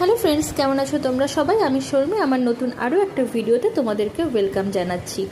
Hello friends কেমন আছো তোমরা সবাই? আমি শর্মি, আমার নতুন আরও একটা ভিডিওতে তোমাদেরকে ওয়েলকাম জানাচ্ছি।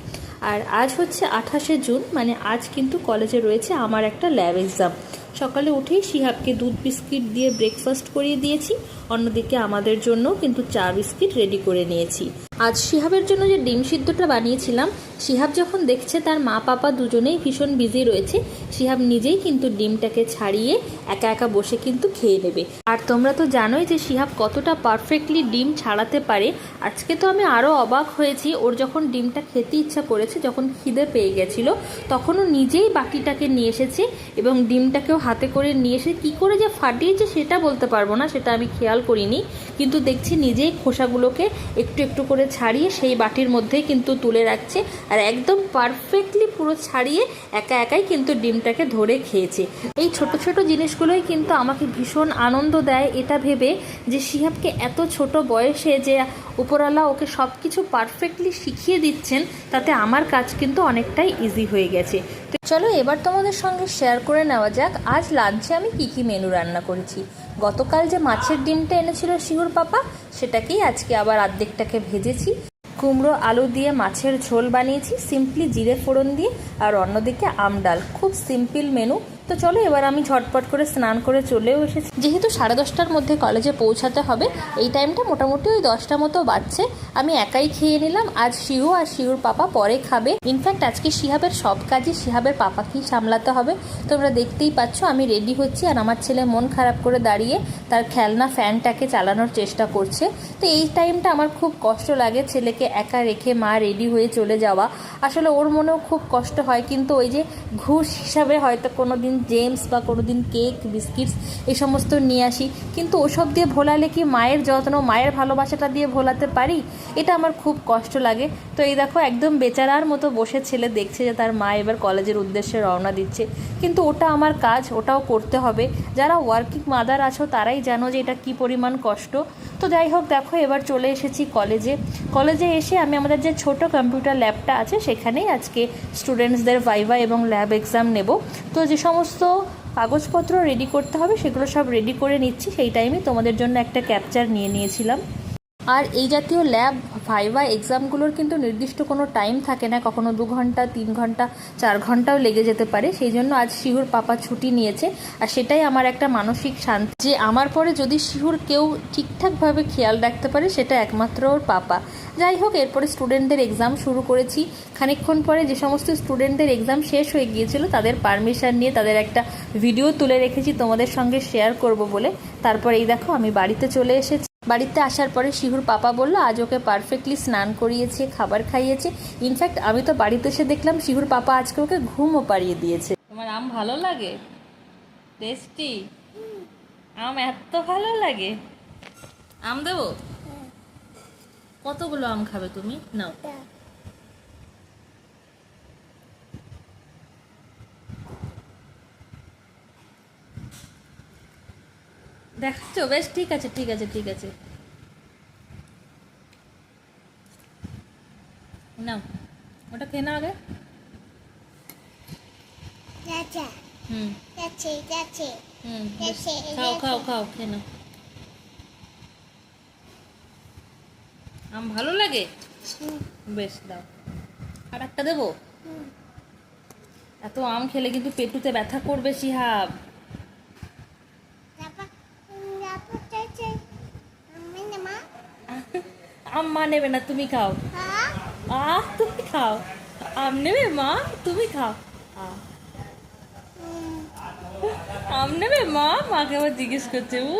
আর আজ হচ্ছে আঠাশে জুন মানে আজ কিন্তু কলেজে রয়েছে আমার একটা ল্যাব এক্সাম সকালে উঠেই শিহাবকে দুধ বিস্কিট দিয়ে ব্রেকফাস্ট করিয়ে দিয়েছি। অন্যদিকে আমাদের জন্য কিন্তু চা বিস্কিট রেডি করে নিয়েছি। আজ শিহাবের জন্য যে ডিম সিদ্ধটা বানিয়েছিলাম, শিহাব যখন দেখছে তার মা পাপা দুজনেই ভীষণ বিজি রয়েছে, শিহাব নিজেই কিন্তু ডিমটাকে ছাড়িয়ে একা একা বসে কিন্তু খেয়ে নেবে। আর তোমরা তো জানোই যে শিহাব কতটা পারফেক্টলি ডিম ছাড়াতে পারে। আজকে তো আমি আরও অবাক হয়েছি, ওর যখন ডিমটা খেতে ইচ্ছা করেছে, যখন খিদে পেয়ে গেছিল, তখনও নিজেই বাকিটাকে নিয়ে এসেছে এবং ডিমটাকেও হাতে করে নিয়ে এসে কী করে যে ফাটিয়েছে সেটা বলতে পারব না, সেটা আমি খেয়াল করিনি, কিন্তু দেখছি নিজেই খোসাগুলোকে একটু একটু করে ছাড়িয়ে সেই বাটির মধ্যেই কিন্তু তুলে রাখছে আর একদম পারফেক্টলি পুরো ছাড়িয়ে একা একাই কিন্তু ডিমটাকে ধরে খেয়েছে। এই ছোট ছোট জিনিসগুলোই কিন্তু আমাকে ভীষণ আনন্দ দেয় এটা ভেবে যে শিহাবকে এত ছোট বয়সে যে উপরওয়ালা ওকে সব কিছু পারফেক্টলি শিখিয়ে দিচ্ছেন, তাতে আমার কাজ কিন্তু অনেকটাই ইজি হয়ে গেছে। তো চলো এবার তোমাদের সঙ্গে শেয়ার করে নেওয়া যাক, আজ লাঞ্চে আমি কী কী মেনু রান্না করেছি। গতকাল যে মাছের ডিমটা এনেছিল শিহুর পাপা সেটাকেই আজকে আবার আর্ধেকটাকে ভেজেছি। কুমড়ো, আলু দিয়ে মাছের ঝোল বানিয়েছি। সিম্পলি জিরে ফোড়ন দিয়ে আর অন্যদিকে আম ডাল। খুব সিম্পল মেনু তো চলো এবার আমি ঝটপট করে স্নান করে চলেও এসেছি। যেহেতু সাড়ে দশটার মধ্যে কলেজে পৌঁছাতে হবে, এই টাইমটা মোটামুটি ওই দশটা মতো বাজছে আমি একাই খেয়ে নিলাম। আজ শিহু আর শিহুর পাপা পরে খাবে। ইনফ্যাক্ট আজকে শিহাবের সব কাজই শিহাবের পাপাকেই সামলাতে হবে। তোমরা দেখতেই পাচ্ছ, আমি রেডি হচ্ছি আর আমার ছেলে মন খারাপ করে দাঁড়িয়ে তার খেলনা ফ্যানটাকে চালানোর চেষ্টা করছে। তো এই টাইমটা আমার খুব কষ্ট লাগে ছেলেকে একা রেখে মা রেডি হয়ে চলে যাওয়া। আসলে ওর মনেও খুব কষ্ট হয়, কিন্তু ওই যে ঘুষ হিসাবে হয়তো কোনো দিন জেমস বা কোনো দিন কেক বিস্কিটস এই সমস্ত নিয়ে আসি। কিন্তু ওসব দিয়ে ভোলালে কি মায়ের যত্ন, মায়ের ভালোবাসাটা দিয়ে ভোলাতে পারি? এটা আমার খুব কষ্ট লাগে। তো এই দেখো, একদম বেচারার মতো বসে ছেলে দেখছে যে তার মা এবার কলেজের উদ্দেশ্যে রওনা দিচ্ছে। কিন্তু ওটা আমার কাজ, ওটাও করতে হবে। যারা ওয়ার্কিং মাদার আছো, তারাই জানো যে এটা কি পরিমাণ কষ্ট। তো যাই হোক, দেখো এবার চলে এসেছি কলেজে কলেজে এসে আমি আমাদের যে ছোট কম্পিউটার ল্যাবটা আছে, সেখানেই আজকে স্টুডেন্টসদের ভাইভা এবং ল্যাব এক্সাম নেব। তো যে সমস্ত কাগজপত্র রেডি করতে হবে, সেগুলো সব রেডি করে নিচ্ছি। সেই টাইমে তোমাদের জন্য একটা ক্যাপচার নিয়ে নিয়েছিলাম। আর এই জাতীয় ল্যাব ভাইভা এক্সামগুলোর কিন্তু নির্দিষ্ট কোনো টাইম থাকে না। কখনো দু ঘণ্টা, তিন ঘণ্টা, চার ঘন্টাও লেগে যেতে পারে। সেই জন্য আজ শিহুর পাপা ছুটি নিয়েছে। আর সেটাই আমার একটা মানসিক শান্তি যে আমার পরে যদি শিহুর কেউ ঠিকঠাকভাবে খেয়াল রাখতে পারে, সেটা একমাত্র ওর পাপা। যাই হোক, এরপরে স্টুডেন্টদের এক্সাম শুরু করেছি। খানিকক্ষণ পরে যে সমস্ত স্টুডেন্টদের এক্সাম শেষ হয়ে গিয়েছিল, তাদের পারমিশন নিয়ে তাদের একটা ভিডিও তুলে রেখেছি তোমাদের সঙ্গে শেয়ার করব বলে। তারপর এই দেখো, আমি বাড়িতে চলে এসেছি। বাড়িতে আসার পরে শিহুর পাপা বলল আজ ওকে পারফেক্টলি স্নান করিয়েছে খাবার খাইয়েছে। ইনফ্যাক্ট আমি তো বাড়িতে এসে দেখলাম শিহুর পাপা আজকে ওকে ঘুমও পাড়িয়ে দিয়েছে। তোমার আম ভালো লাগে? টেস্টি? আম এত ভালো লাগে? আম দেবো? কতগুলো আম খাবে তুমি? নাও। দেখাচ্ছ? বেশ ঠিক আছে ঠিক আছে ঠিক আছে। নাও ওটা খেয়ে নাও আগে। হুম। যাচ্ছে যাচ্ছে। হুম খাও খাও খাও খেয়ে নাও। আম ভালো লাগে? বেশ দাও। আর একটা দেবো? এত আম খেলে কিন্তু পেটুতে ব্যথা করবে শিহাব তারপর তারপর যাচ্ছে আমি না মা আম মা নেবে না তুমি খাও। হ্যাঁ? আহ তুমি খাও। আম নেবে মা? তুমি খাও। আম নেবে মা? মাকে আবার জিজ্ঞেস করছে ও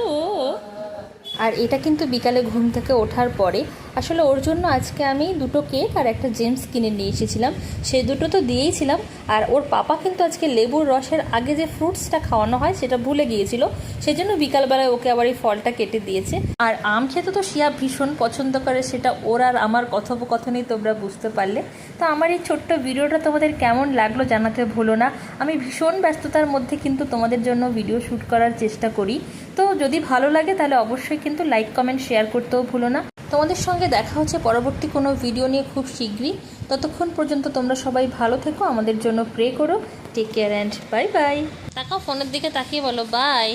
আর এটা কিন্তু বিকালে ঘুম থেকে ওঠার পরে। আসলে ওর জন্য আজকে আমি দুটো কেক আর একটা জেমস কিনে নিয়ে এসেছিলাম। সেই দুটো তো দিয়েইছিলাম আর ওর পাপা কিন্তু আজকে লেবুর রসের আগে যে ফ্রুটসটা খাওয়ানো হয় সেটা ভুলে গিয়েছিল। সেই জন্য বিকালবেলায় ওকে আবার এই ফলটা কেটে দিয়েছে। আর আম খেতে তো শিয়া ভীষণ পছন্দ করে, সেটা ওর আর আমার কথোপকথনই তোমরা বুঝতে পারলে। তো আমার এই ছোট্ট ভিডিওটা তোমাদের কেমন লাগল জানাতে ভুলো না। আমি ভীষণ ব্যস্ততার মধ্যে কিন্তু তোমাদের জন্য ভিডিও শ্যুট করার চেষ্টা করি। তো যদি ভালো লাগে, তাহলে অবশ্যই কিন্তু লাইক কমেন্ট শেয়ার করতেও ভুলো না। তোমাদের সঙ্গে দেখা হচ্ছে পরবর্তী কোনো ভিডিও নিয়ে খুব শীঘ্রই। ততক্ষণ পর্যন্ত তোমরা সবাই ভালো থেকো, আমাদের জন্য প্রে করো। Take care and bye bye তাকাও ফোনের দিকে তাকিয়ে বলো বাই